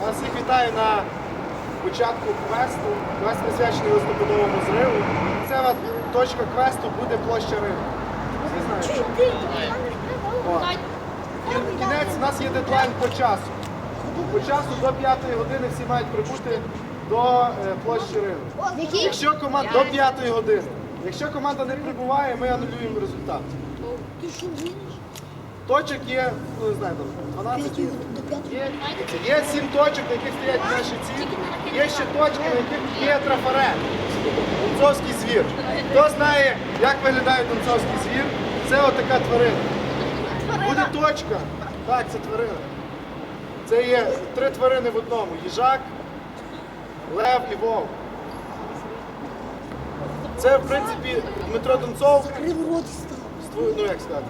Вас всіх вітаю на початку квесту. Квест присвячений листопадовому зриву. Це от точка квесту буде площа ринку. Кінець, у нас є дедлайн по часу. По часу до 5 години всі мають прибути до е, площі ринку. Якщо команда до 5 години. Якщо команда не прибуває, ми анулюємо результат. Точок є, ну не знаю, там 12 є. Є, є 7 точок, на яких стоять наші ці. Є ще точки, на яких є трафарет. Донцовський звір. Хто знає, як виглядає донцовський звір? Це отака тварина. Буде точка. Так, це тварина. Це є три тварини в одному: їжак, лев і вовк. Це, в принципі, Дмитро Донцов, ну як сказати,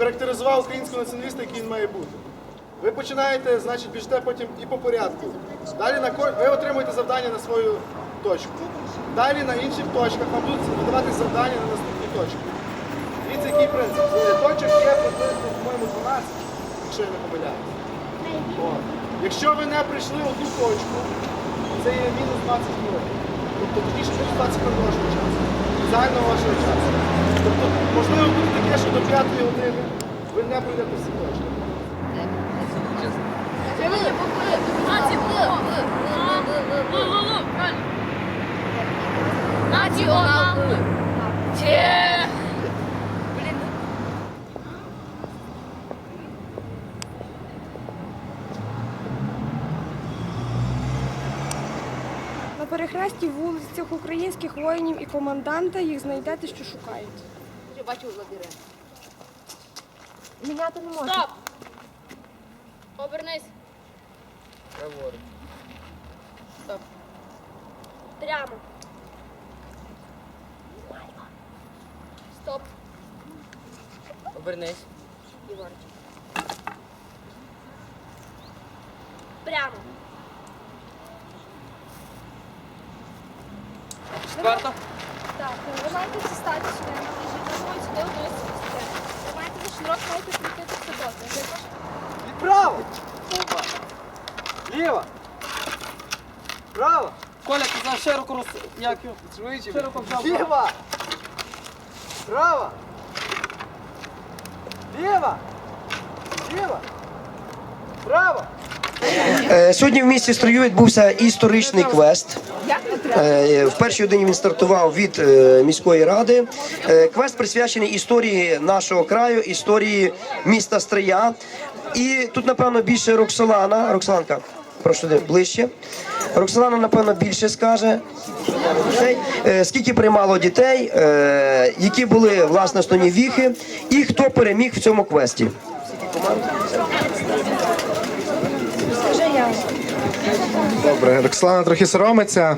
охарактеризував українського націоналіста, який він має бути. Ви починаєте, значить, біжите потім і по порядку. Далі на ко- ви отримуєте завдання на свою точку. Далі на інших точках вам будуть видавати завдання на наступні точки. Дивіться, який принцип. Точок є приблизно, по-моєму, 12, якщо я не помиляюсь. Якщо ви не прийшли одну точку, це є мінус 20 хвилин. Тобто тоді ще плюс 20 хвилин вашого часу. Загального вашого часу. Тобто, можливо, буде таке, що до 5 години ви не прийдете всі. Націонал. Блін. На перехресті вулицях українських воїнів і команданта їх знайдете, що шукають. Я бачу лабіринт. Міняти не можна. Стоп! Обернись. Стоп. Прямо. Стоп. Обернись. Ігорчик. Прямо. Четверта. Так, ви маєте дістати сюди, наближити сюди вниз. Ви маєте крутити все добре. Право! Ліво! Право! Коля, ти знаєш широко роз... Як його? Швидше! Широко взяв. Ліво! Право! Ліво! Ліво! Право! Е, Сьогодні в місті Строю відбувся історичний квест. Е, В першій годині він стартував від е, міської ради. Квест присвячений історії нашого краю, історії міста Стрия. І тут, напевно, більше Роксолана. Роксоланка, прошу ближче. Роксолана, напевно, більше скаже. Скільки приймало дітей, які були власне основні віхи, і хто переміг в цьому квесті. Добре, Роксолана трохи соромиться.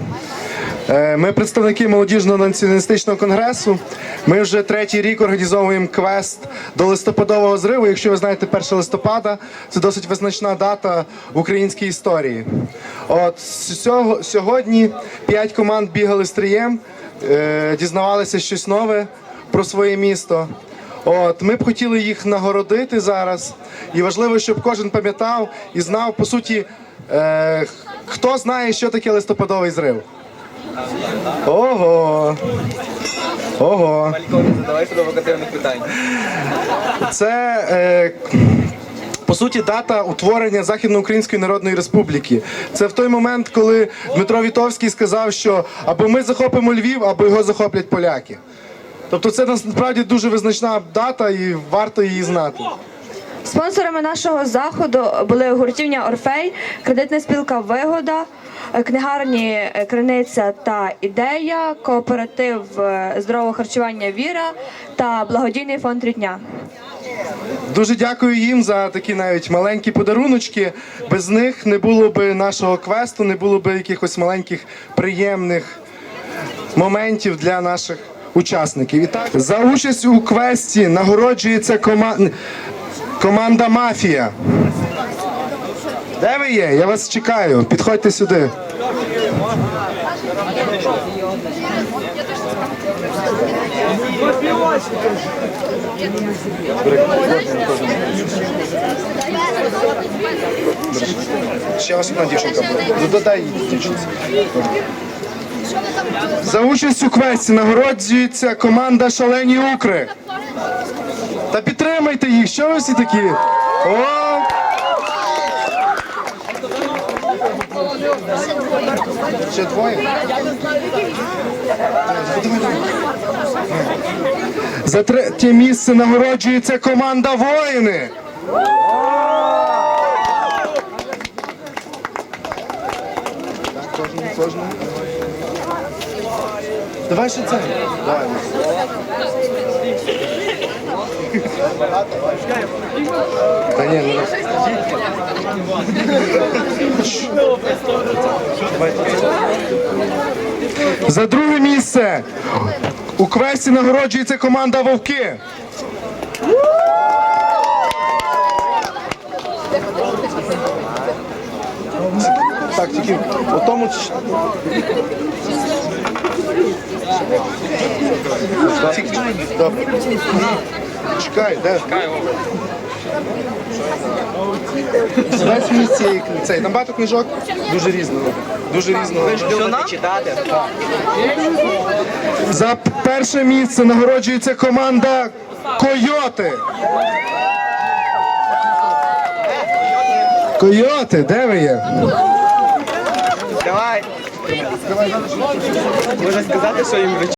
Е, Ми представники молодіжного націоналістичного конгресу. Ми вже третій рік організовуємо квест до листопадового зриву. Якщо ви знаєте, 1 листопада це досить визначна дата в українській історії. От сьогодні п'ять команд бігали стрієм, е, дізнавалися щось нове про своє місто. От ми б хотіли їх нагородити зараз, і важливо, щоб кожен пам'ятав і знав по суті, е, хто знає, що таке листопадовий зрив. Ого. Ого. Задавай провокативних питань. Це е, по суті дата утворення Західноукраїнської Народної Республіки. Це в той момент, коли Дмитро Вітовський сказав, що або ми захопимо Львів, або його захоплять поляки. Тобто це насправді дуже визначна дата і варто її знати. Спонсорами нашого заходу були гуртівня Орфей, кредитна спілка Вигода, книгарні Криниця та Ідея, кооператив здорового харчування Віра та благодійний фонд Рідня. Дуже дякую їм за такі навіть маленькі подаруночки. Без них не було би нашого квесту, не було би якихось маленьких приємних моментів для наших учасників. І так, за участь у квесті нагороджується кома... команда Мафія. Де ви є? Я вас чекаю. Підходьте сюди. Ще одна дівчинка буде. Ну, додай дівчинці. За участь у квесті нагороджується команда Шалені Укри. Та підтримайте їх, що ви всі такі? О! Ще двоє? За третє місце нагороджується команда Воїни. Кожному, кожному. Давай ще це. Та ні, ну. За друге місце у квесті нагороджується команда Вовки. Так, тільки у тому. Чекай, де? Весь цієї кни- цей. Там багато книжок. Дуже різного. Дуже різного. читати. За перше місце нагороджується команда Койоти. Койоти, де ви є? Давай. Можна сказати, що їм